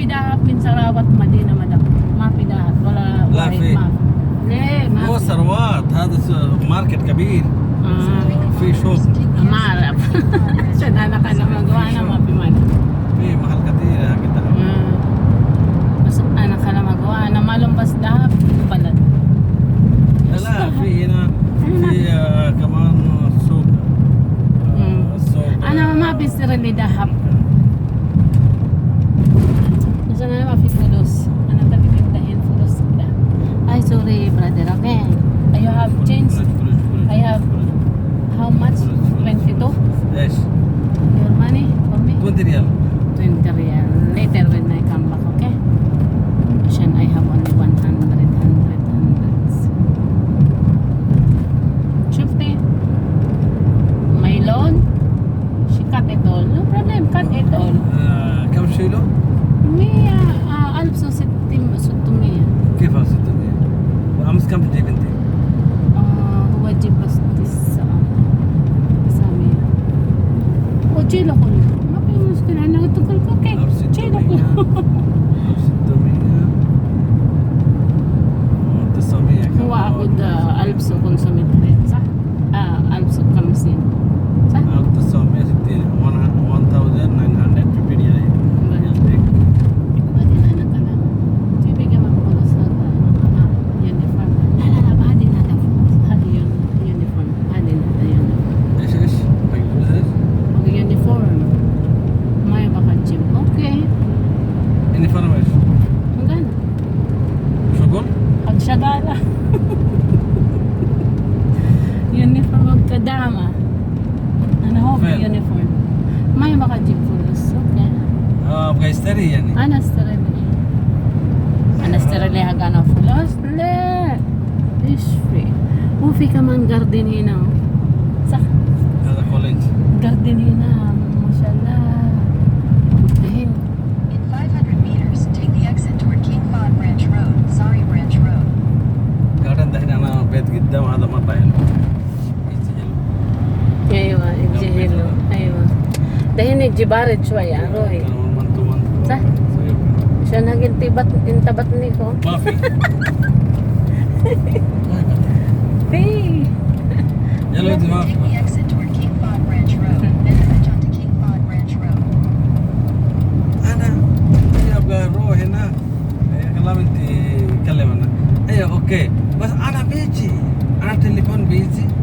mapidahat min sarawat madina madam mapidahat ولا لا في ليه ما هو ثروات هذا ماركت كبير في شوب ما اعرف عشان انا كان مجوانا ما في مال في محل كثير كده بس انا كان مجوانا ما لهم بس ذهب بلد لا في هنا في كمان سوق السوق انا ما بيصير لي ذهب తిరగాలి ట్రైన్ తిరగాలి తిరగదు gala. uniform of kadama. Ano ho, well. uniform. May baka jeep pulos. Okay. Um, oh, kay stari yan. Eh. Ana stari ni. Ana stari le hagana fulos le. Is free. Ufi ka man gardenino. jibarit siya ya roy. Sa? Siya naging tibat intabat ni ko. Hey. Hello, di ba? Okay, बस आना भेजी आना टेलीफोन भेजी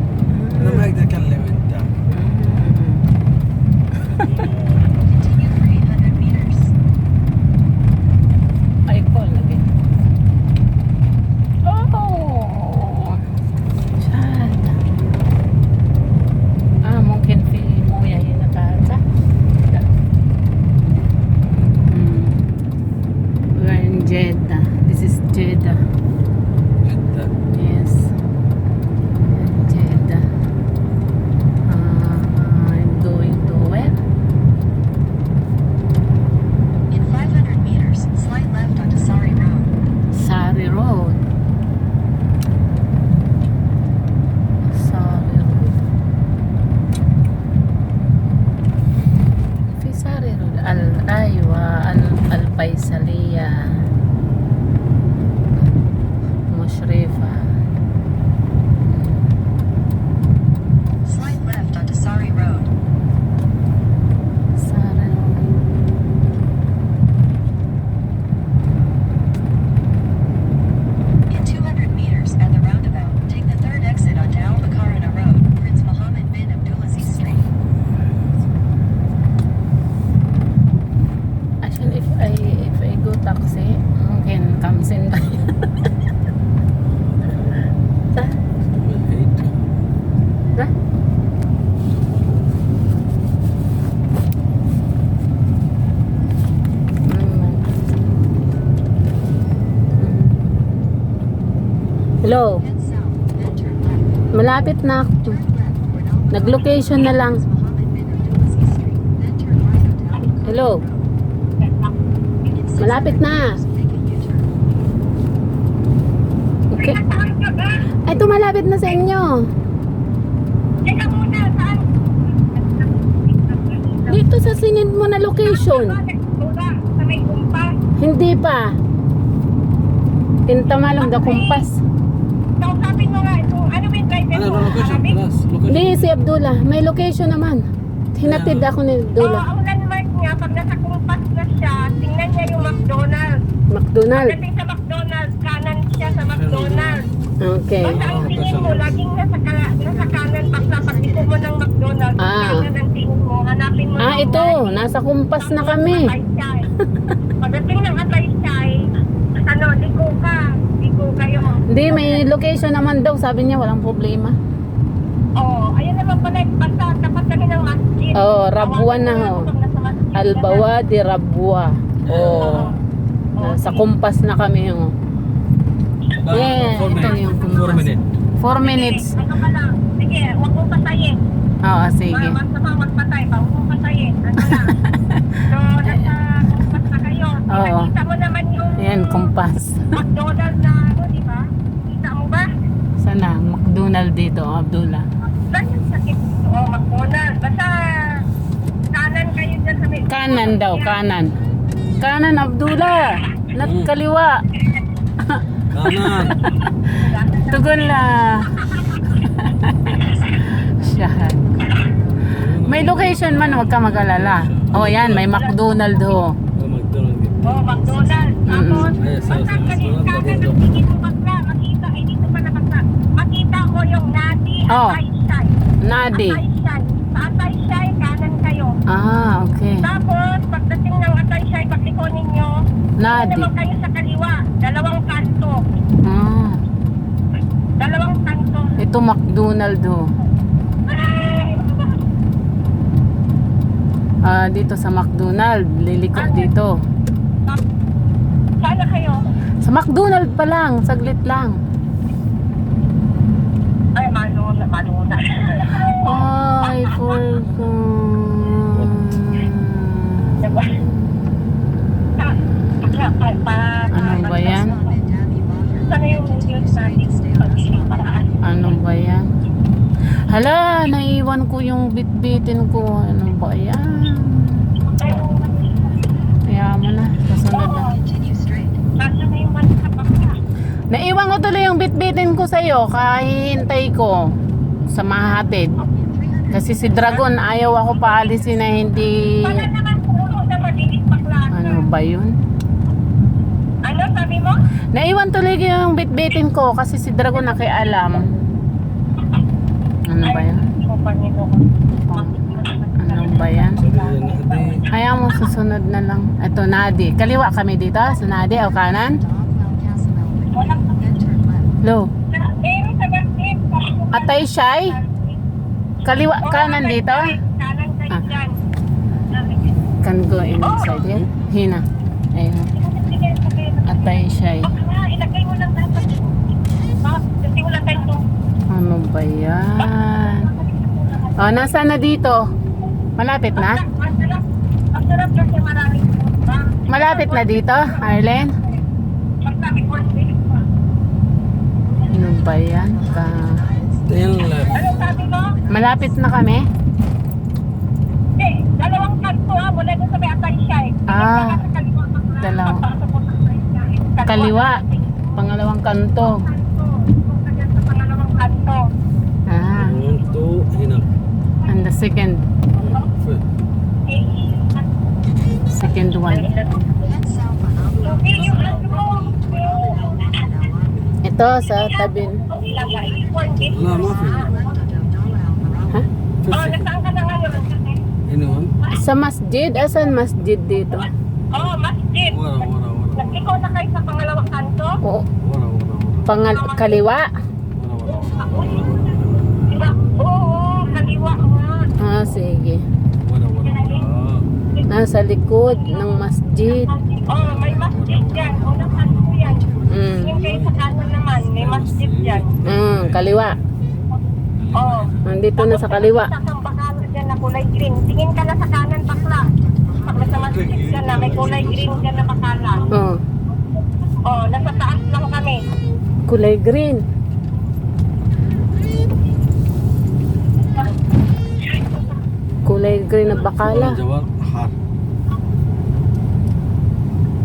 and comes in Hello. Malapit na ako. Nag-location na lang. Hello. Malapit na. Okay. Ay, ito malapit na sa inyo. Teka muna, saan? Dito sa sinid mo na location. Sa may kumpas. Hindi pa. Tintamalong da kumpas. Kausapin mo nga, kung ano driver Ano, mo? location, Arabic? location. Hindi, si Abdullah. May location naman. Hinatid ako ni Oo, Abdullah. ang landmark niya, pag nasa kumpas na siya, tingnan niya yung McDonald's. McDonald. Pagdating sa McDonald's, sa McDonald's. Okay. Basta ang tingin mo, laging nasa, ka- nasa kanan, basta pagliko mo ng McDonald's, Ah. kanan ang tingin mo, hanapin mo Ah, yung ito. Wally. Nasa kumpas na kami. Ataysay. Pagdating ng Ataysay, ano, liko ka. Liko kayo. Hindi, may location naman daw. Sabi niya, walang problema. Oo, ayun naman pala, basta tapat kami ng masjid. Oo, Rabuan na, Tawagan ho. Albawa de Rabua. na. Oh. Nasa kumpas na kami. Oh. Ba- Yeah, four ito minutes. yung Four kumpas. minutes. Four minutes. Sige, ano ka lang. Sige, huwag mo patayin. Oo, sige. Mas sama magpatay pa, huwag mo patayin. Ano lang. So, nasa kumpas na kayo. Oo. Nakita mo naman yung Ayan, kumpas. McDonald's na ano, di ba? Kita mo ba? Sana, McDonald dito, Abdullah. Saan yung sakit? Oo, McDonald's. Basta kanan kayo dyan sa may... Kanan daw, kanan. Kanan, Abdullah. Not Mm. kaliwa. Kanan. Tugon la. Siya. May location man, huwag ka mag-alala. Oh, yan, may McDonald ho. Oh, McDonald's. Oo, McDonald's. Tapos, Ay, sa- basta sa McDonald's, tingin mo bakla. Makita, ay dito pa nakasa. Makita mo yung Nadi Oh. at Aishay. Nadi. Ataysay. Sa Ataysay, kanan kayo. Ah, okay. Tapos, pagdating ng Ataysay, pagliko ninyo, Nadi. naman kayo sa kaliwa. Dalawang kanto. Ah, Dalawang kanto. ito McDonald ho. Ah, dito sa McDonald, lilikot dito. Sana kayo. Sa McDonald pa lang, saglit lang. Ay, maluna, maluna. Ay, forgot. Diba? Pa, pa, pa, Ano ba yan? Sana yung news natin pag-isip paraan. Ano ba yan? Hala, naiwan ko yung bitbitin ko. Ano ba yan? Kaya mo na, kasunod na. Sa. Naiwan ko tuloy yung bitbitin ko sa'yo. Kahihintay ko sa mahatid. In 300 Kasi si Dragon, ayaw ako paalisin na hindi... Ano ba yun? Ano sabi mo? Naiwan tuloy yung bitbitin ko kasi si Dragon nakialam. Ano ba yan? Ano ba yan? Sabi nila na, "Ate, Kaya mo susunod na lang. Ito, Nadi. Kaliwa kami dito. Sa Nadi o kanan? Dog Mount Casamel Way, Walang then turn left. Lo. Pero sa basket. Atay siyay? Kaliwa kanan dito? Ah. Can go inside here. Hina. Ayun. Atay siyay. Ah, ilagay mo lang dapat. Kasi wala tayong. Ano ba yan? O, nasa na dito? Malapit na? Malapit na dito, Arlen? Ano ba yan? Ka... Malapit na kami? Eh, dalawang kanto ah, mula doon sa may atay siya eh. Ah, Sa kaliwa, pag- dalawa. Alvarado. Oh, nasaan ka na ngayon? Anyone? Sa masjid? Asan masjid dito? Oh, masjid. Wala, wala, wala. Nagliko na kayo sa pangalawang kanto? O, Wala, wala, wala. pangal kaliwa wala, wala. Diba? Oo, kaliwa nga. Ah, sige. Wala, wala, wala. Nasa likod ng masjid. Oh, may masjid dyan. Unang kanto yan. Mm. Tingin kayo sa kanan naman, may masjid dyan. Mm, kaliwa. Oo. Nandito na sa kaliwa. Sa bakala dyan na kulay green. Tingin ka na sa kanan bakla. Pag nasa masjid ka na, may kulay green ka na bakala. Oh, Oo, nasa taas lang kami. kulay green. Kulay green na bakala.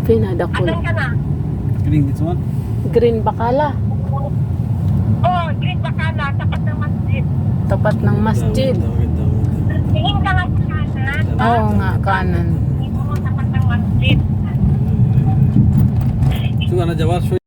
Pinada Asan kulay. ka na? Kiling this one. Green bakala. Oo, green bakala, tapat ng masjid. Tapat ng masjid. Tingin ka nga sa kanan. Oo nga, kanan. Tingin mo tapat ng masjid. Suka na Jawar.